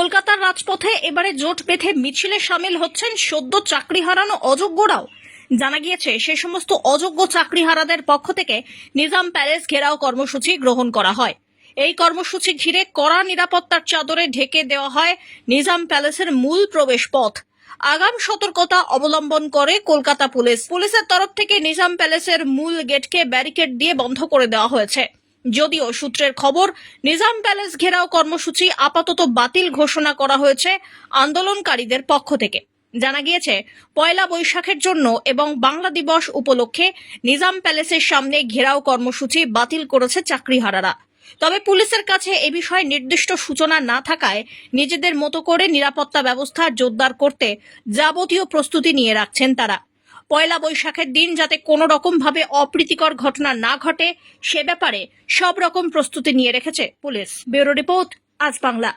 কলকাতার রাজপথে এবারে জোট বেঁধে মিছিলে সামিল হচ্ছেন সদ্য চাকরি হারানো অযোগ্যরাও জানা গিয়েছে, সে সমস্ত অযোগ্য চাকরিহারাদের পক্ষ থেকে নিজাম প্যালেস ঘেরাও কর্মসূচি গ্রহণ করা হয়। এই কর্মসূচি ঘিরে কড়া নিরাপত্তার চাদরে ঢেকে দেওয়া হয় নিজাম প্যালেসের মূল প্রবেশ পথ। আগাম সতর্কতা অবলম্বন করে কলকাতা পুলিশ। পুলিশের তরফ থেকে নিজাম প্যালেসের মূল গেটকে ব্যারিকেড দিয়ে বন্ধ করে দেওয়া হয়েছে। যদিও সূত্রের খবর, নিজাম প্যালেস ঘেরাও কর্মসূচি আপাতত বাতিল ঘোষণা করা হয়েছে আন্দোলনকারীদের পক্ষ থেকে। জানা গিয়েছে, পয়লা বৈশাখের জন্য এবং বাংলা দিবস উপলক্ষে নিজাম প্যালেসের সামনে ঘেরাও কর্মসূচি বাতিল করেছে চাকরিহারারা। তবে পুলিশের কাছে এ বিষয়ে নির্দিষ্ট সূচনা না থাকায় নিজেদের মতো করে নিরাপত্তা ব্যবস্থা জোরদার করতে যাবতীয় প্রস্তুতি নিয়ে রাখছেন তারা। পয়লা বৈশাখের দিন যাতে কোনো রকম ভাবে অপ্রীতিকর ঘটনা না ঘটে, সে ব্যাপারে সব রকম প্রস্তুতি নিয়ে রেখেছে পুলিশ। ব্যুরো রিপোর্ট, আজ বাংলা।